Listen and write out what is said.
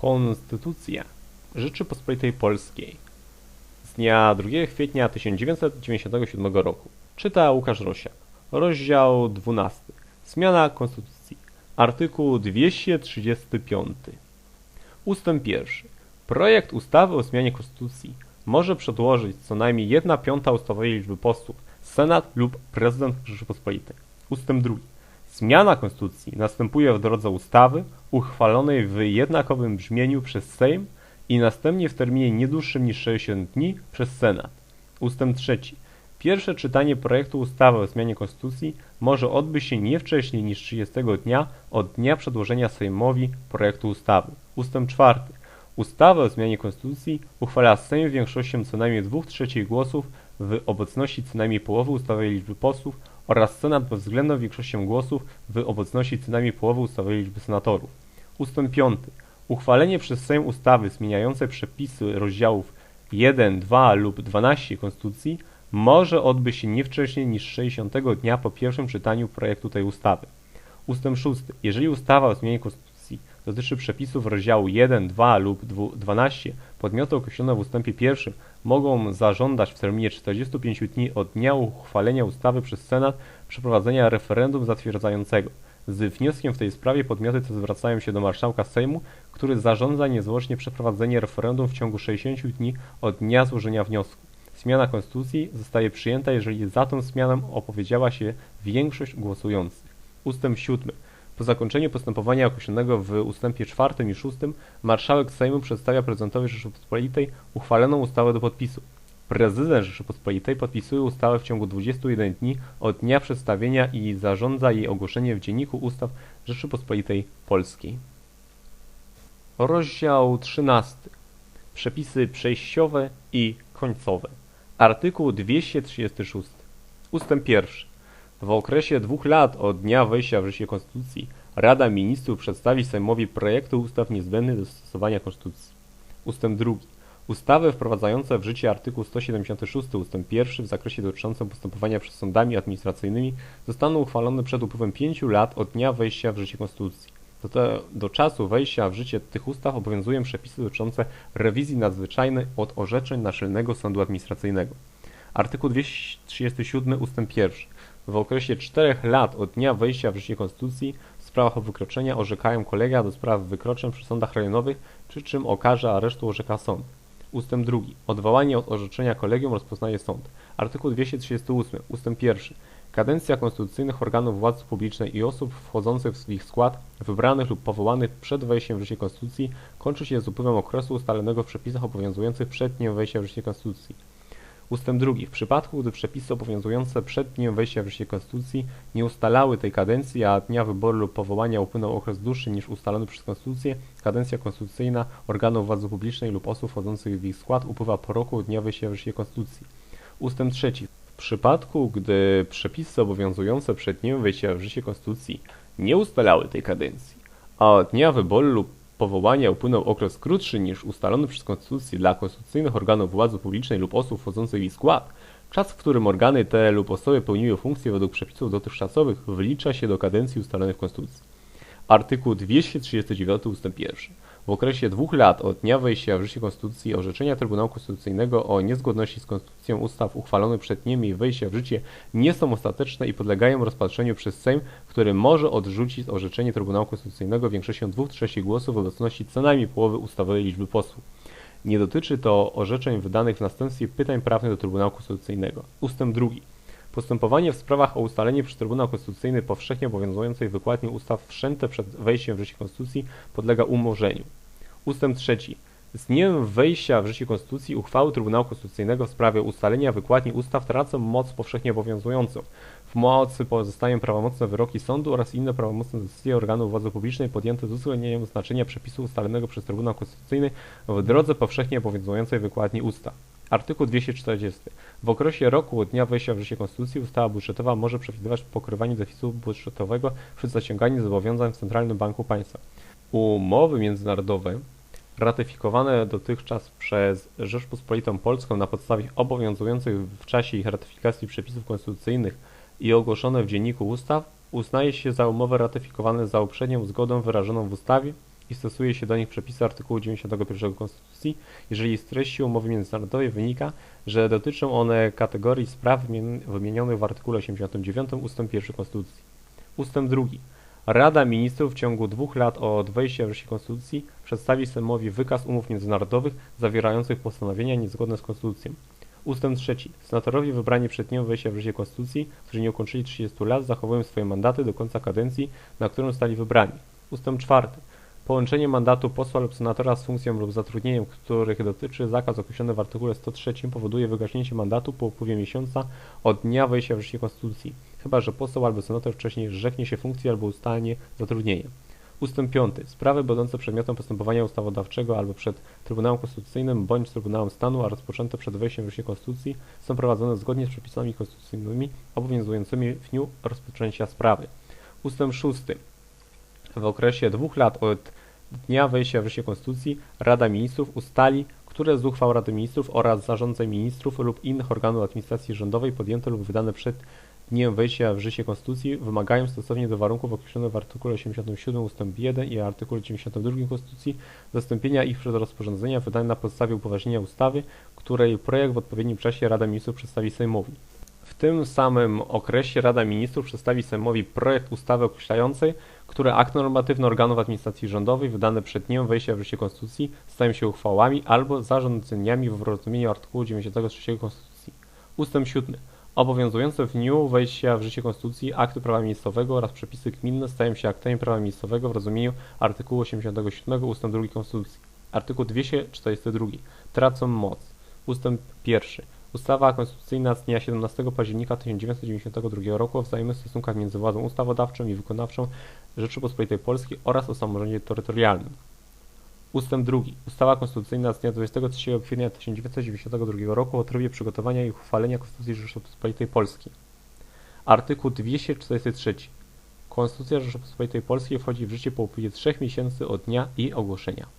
Konstytucja Rzeczypospolitej Polskiej z dnia 2 kwietnia 1997 roku. Czyta Łukasz Rosiak. Rozdział 12. Zmiana Konstytucji. Artykuł 235. Ustęp 1. Projekt ustawy o zmianie Konstytucji może przedłożyć co najmniej 1 piąta ustawowej liczby posłów, Senat lub Prezydent Rzeczypospolitej. Ustęp 2. Zmiana Konstytucji następuje w drodze ustawy uchwalonej w jednakowym brzmieniu przez Sejm i następnie w terminie nie dłuższym niż 60 dni przez Senat. Ustęp 3. Pierwsze czytanie projektu ustawy o zmianie Konstytucji może odbyć się nie wcześniej niż 30 dnia od dnia przedłożenia Sejmowi projektu ustawy. Ustęp 4. Ustawę o zmianie Konstytucji uchwala Sejm większością co najmniej 2 trzecich głosów w obecności co najmniej połowy ustawowej liczby posłów oraz Senat bezwzględną większością głosów w obecności co najmniej połowy ustawowej liczby senatorów. Ustęp 5. Uchwalenie przez Sejm ustawy zmieniającej przepisy rozdziałów 1, 2 lub 12 Konstytucji może odbyć się nie wcześniej niż 60 dnia po pierwszym czytaniu projektu tej ustawy. Ustęp 6. Jeżeli ustawa o zmianie Konstytucji dotyczy przepisów rozdziału 1, 2 lub 12, podmioty określone w ustępie 1 mogą zażądać w terminie 45 dni od dnia uchwalenia ustawy przez Senat przeprowadzenia referendum zatwierdzającego. Z wnioskiem w tej sprawie podmioty te zwracają się do marszałka Sejmu, który zarządza niezwłocznie przeprowadzenie referendum w ciągu 60 dni od dnia złożenia wniosku. Zmiana konstytucji zostaje przyjęta, jeżeli za tą zmianą opowiedziała się większość głosujących. Ustęp 7. Po zakończeniu postępowania określonego w ustępie 4 i 6 marszałek Sejmu przedstawia prezydentowi Rzeczypospolitej uchwaloną ustawę do podpisu. Prezydent Rzeczypospolitej podpisuje ustawę w ciągu 21 dni od dnia przedstawienia i zarządza jej ogłoszenie w Dzienniku Ustaw Rzeczypospolitej Polskiej. Rozdział 13. Przepisy przejściowe i końcowe. Artykuł 236. Ustęp 1. W okresie dwóch lat od dnia wejścia w życie Konstytucji Rada Ministrów przedstawi Sejmowi projekty ustaw niezbędnych do stosowania Konstytucji. Ustęp 2. Ustawy wprowadzające w życie artykuł 176 ust. 1 w zakresie dotyczącym postępowania przed sądami administracyjnymi zostaną uchwalone przed upływem 5 lat od dnia wejścia w życie Konstytucji. Do, te, do czasu wejścia w życie tych ustaw obowiązują przepisy dotyczące rewizji nadzwyczajnej od orzeczeń Naczelnego Sądu Administracyjnego. Artykuł 237 ust. 1. W okresie 4 lat od dnia wejścia w życie Konstytucji w sprawach o wykroczenia orzekają kolegia do spraw wykroczeń przy sądach rejonowych, przy czym o karze aresztu orzeka sąd. Ustęp 2. Odwołanie od orzeczenia kolegium rozpoznaje sąd. Artykuł 238 ustęp 1. Kadencja konstytucyjnych organów władzy publicznej i osób wchodzących w ich skład, wybranych lub powołanych przed wejściem w życie Konstytucji, kończy się z upływem okresu ustalonego w przepisach obowiązujących przed dniem wejścia w życie Konstytucji. Ustęp 2. W przypadku, gdy przepisy obowiązujące przed dniem wejścia w życie Konstytucji nie ustalały tej kadencji, a dnia wyboru lub powołania upłynął okres dłuższy niż ustalony przez Konstytucję, kadencja konstytucyjna organów władzy publicznej lub osób wchodzących w ich skład upływa po roku od dnia wejścia w życie Konstytucji. Ustęp 3. W przypadku, gdy przepisy obowiązujące przed dniem wejścia w życie Konstytucji nie ustalały tej kadencji, a dnia wyboru lub powołania upłynął okres krótszy niż ustalony przez Konstytucję dla konstytucyjnych organów władzy publicznej lub osób wchodzących w ich skład, czas, w którym organy te lub osoby pełniły funkcje według przepisów dotychczasowych wlicza się do kadencji ustalonej w Konstytucji. Artykuł 239 ust. 1. W okresie dwóch lat od dnia wejścia w życie Konstytucji orzeczenia Trybunału Konstytucyjnego o niezgodności z Konstytucją ustaw uchwalonych przed dniem jej wejścia w życie nie są ostateczne i podlegają rozpatrzeniu przez Sejm, który może odrzucić orzeczenie Trybunału Konstytucyjnego większością dwóch trzecich głosów w obecności co najmniej połowy ustawowej liczby posłów. Nie dotyczy to orzeczeń wydanych w następstwie pytań prawnych do Trybunału Konstytucyjnego. Ustęp 2. Postępowanie w sprawach o ustalenie przez Trybunał Konstytucyjny powszechnie obowiązującej wykładni ustaw wszczęte przed wejściem w życie Konstytucji podlega umorzeniu. Ustęp 3. Z dniem wejścia w życie Konstytucji uchwały Trybunału Konstytucyjnego w sprawie ustalenia wykładni ustaw tracą moc powszechnie obowiązującą. W mocy pozostają prawomocne wyroki sądu oraz inne prawomocne decyzje organów władzy publicznej podjęte z uwzględnieniem znaczenia przepisu ustalonego przez Trybunał Konstytucyjny w drodze powszechnie obowiązującej wykładni ustaw. Artykuł 240. W okresie roku od dnia wejścia w życie Konstytucji ustawa budżetowa może przewidywać pokrywanie deficytu budżetowego przez zaciąganie zobowiązań w Centralnym Banku Państwa. Umowy międzynarodowe ratyfikowane dotychczas przez Rzeczpospolitą Polską na podstawie obowiązujących w czasie ich ratyfikacji przepisów konstytucyjnych i ogłoszone w Dzienniku Ustaw uznaje się za umowy ratyfikowane za uprzednią zgodą wyrażoną w ustawie i stosuje się do nich przepisy artykułu 91 Konstytucji, jeżeli z treści umowy międzynarodowej wynika, że dotyczą one kategorii spraw wymienionych w artykule 89 ust. 1 Konstytucji. Ustęp 2. Rada Ministrów w ciągu dwóch lat od wejścia w życie Konstytucji przedstawi Sejmowi wykaz umów międzynarodowych zawierających postanowienia niezgodne z Konstytucją. Ustęp 3. Senatorowie wybrani przed dniem wejścia w życie Konstytucji, którzy nie ukończyli 30 lat, zachowują swoje mandaty do końca kadencji, na którą zostali wybrani. Ustęp 4. Połączenie mandatu posła lub senatora z funkcją lub zatrudnieniem, których dotyczy zakaz określony w artykule 103 powoduje wygaśnięcie mandatu po upływie miesiąca od dnia wejścia w życie Konstytucji, chyba że poseł albo senator wcześniej zrzeknie się funkcji albo ustalnie zatrudnienia. Ustęp 5. Sprawy będące przedmiotem postępowania ustawodawczego albo przed Trybunałem Konstytucyjnym bądź Trybunałem Stanu, a rozpoczęte przed wejściem w życie Konstytucji są prowadzone zgodnie z przepisami konstytucyjnymi obowiązującymi w dniu rozpoczęcia sprawy. Ustęp 6. W okresie dwóch lat od dnia wejścia w życie Konstytucji Rada Ministrów ustali, które z uchwał Rady Ministrów oraz zarządzeń ministrów lub innych organów administracji rządowej podjęte lub wydane przed dniem wejścia w życie Konstytucji wymagają stosownie do warunków określonych w artykule 87 ust. 1 i artykule 92 Konstytucji zastąpienia ich przez rozporządzenia wydane na podstawie upoważnienia ustawy, której projekt w odpowiednim czasie Rada Ministrów przedstawi Sejmowi. Tym samym okresie Rada Ministrów przedstawi Sejmowi projekt ustawy określającej, które akty normatywne organów administracji rządowej wydane przed dniem wejścia w życie Konstytucji stają się uchwałami albo zarządzeniami w rozumieniu artykułu 93 Konstytucji. Ustęp 7. Obowiązujące w dniu wejścia w życie Konstytucji akty prawa miejscowego oraz przepisy gminne stają się aktami prawa miejscowego w rozumieniu artykułu 87 ust. 2 Konstytucji. Artykuł 242. Tracą moc. Ustęp 1. Ustawa konstytucyjna z dnia 17 października 1992 roku o wzajemnych stosunkach między władzą ustawodawczą i wykonawczą Rzeczypospolitej Polskiej oraz o samorządzie terytorialnym. Ustęp 2. Ustawa Konstytucyjna z dnia 23 kwietnia 1992 roku o trybie przygotowania i uchwalenia Konstytucji Rzeczypospolitej Polskiej. Artykuł 243. Konstytucja Rzeczypospolitej Polskiej wchodzi w życie po upływie 3 miesięcy od dnia jej ogłoszenia.